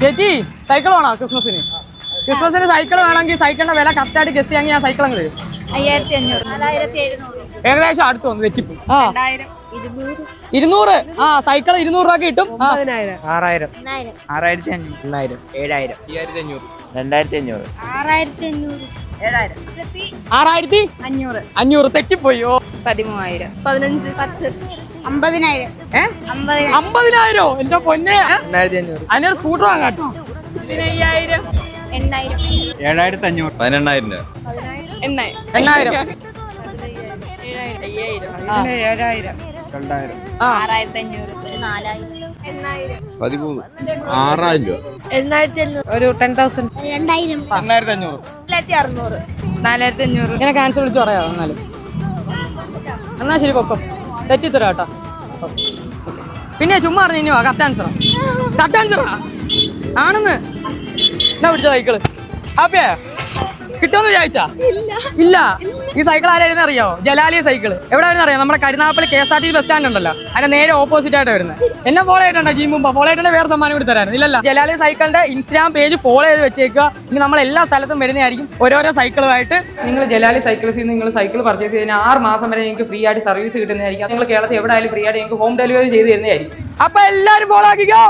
ചേച്ചി സൈക്കിൾ വേണോ ക്രിസ്മസിന്? ക്രിസ്മസിന് സൈക്കിൾ വേണമെങ്കിൽ സൈക്കിളിന്റെ വില കറക്റ്റായിട്ട് ഗസ് ചെയ്യാൻ ഞാൻ സൈക്കിൾ അങ്ങ് തരും. അയ്യായിരത്തി അഞ്ഞൂറ് നാലായിരത്തി എഴുന്നൂറ് ഏകദേശം അടുത്ത് വന്നു തെറ്റിപ്പ് ആ. ഇരുന്നൂറ്. ആ സൈക്കിൾ ഇരുന്നൂറ് രൂപ കിട്ടും. ആറായിരം ആറായിരത്തി അഞ്ഞൂറ് ഏഴായിരം അയ്യായിരത്തി അഞ്ഞൂറ് രണ്ടായിരത്തി അഞ്ഞൂറ് ആറായിരത്തി അഞ്ഞൂറ് ആറായിരത്തി അഞ്ഞൂറ്. അഞ്ഞൂറ്. തെറ്റിപ്പോയോ? പതിമൂവായിരം. പതിനഞ്ച് പത്ത്. അമ്പതിനായിരം. അമ്പതിനായിരോ. എന്റെ പൊന്നെ. അഞ്ഞൂറ് അതിനൊരു സ്കൂട്ടർ വാങ്ങാട്ടോ പതിനയ്യായിരം എണ്ണായിരം. ഏഴായിരത്തി അഞ്ഞൂറ് പതിനെണ്ണായിരം എണ്ണായിരം. രണ്ടായിരം. ആറായിരത്തി അഞ്ഞൂറ് നാലായിരം. പതിമൂന്ന്. ആറായിരം രൂപ. എണ്ണായിരത്തി അഞ്ഞൂറ് ഒരു ടെൻ തൗസൻഡ്. രണ്ടായിരം. എണ്ണായിരത്തി അഞ്ഞൂറ് നാലായിരത്തി അറുന്നൂറ് നാലായിരത്തി അഞ്ഞൂറ് ഇങ്ങനെ ക്യാൻസൽ വിളിച്ച് പറയാം എന്നാലും? എന്നാ ശരി പൊക്കം. തെറ്റിത്തരാം കേട്ടോ. പിന്നെ ചുമ്മാ പറഞ്ഞു ഇനി കറക്റ്റ് ആൻസറാ കറക്റ്റ് ആൻസറാ ആണെന്ന്. എന്നാ പിടിച്ച സൈക്കിൾ ഹാപ്പിയാ കിട്ടുമെന്ന് വിചാരിച്ചാ? ഇല്ല. ഈ സൈക്കിൾ ആരായിരുന്നു അറിയോ? ജലാലിയ സൈക്കിൾ എവിടെയായിരുന്നു അറിയാം? നമ്മുടെ Karunagappally K S R T bus stand ഉണ്ടല്ലോ. അതിന്റെ നേരെ ഓപ്പോസിറ്റ് ആയിട്ട് വരുന്നത് എന്നെ ഫോളോ ആയിട്ടുണ്ടോ ജി മുമ്പ്. ഫോളോ ആയിട്ടുണ്ട് വേറെ സമ്മാനം കൂടി തരാനും ഇല്ലല്ല. ജലാലിയ സൈക്കിളിന്റെ ഇൻസ്റ്റാഗ്രാം പേജ് ഫോളോ ചെയ്ത് വെച്ചേക്കുക. ഇനി നമ്മൾ എല്ലാ സ്ഥലത്തും വരുന്നതായിരിക്കും ഓരോരോ സൈക്കിളുമായിട്ട് നിങ്ങൾ ജലാലി സൈക്കിൾസിൽ നിങ്ങൾ സൈക്കിൾ പർച്ചേസ് ചെയ്തതിന് ആറ് മാസം വരെ നിങ്ങൾക്ക് ഫ്രീ ആയിട്ട് സർവീസ് കിട്ടുന്നതായിരിക്കും. നിങ്ങൾ കേരളത്തിൽ എവിടെ ആയാലും ഫ്രീ ആയിട്ട് നിങ്ങൾക്ക് ഹോം ഡെലിവറി ചെയ്ത് തരുന്നതായിരിക്കും. അപ്പൊ എല്ലാവരും ഫോളോ ആക്കിക്കോ.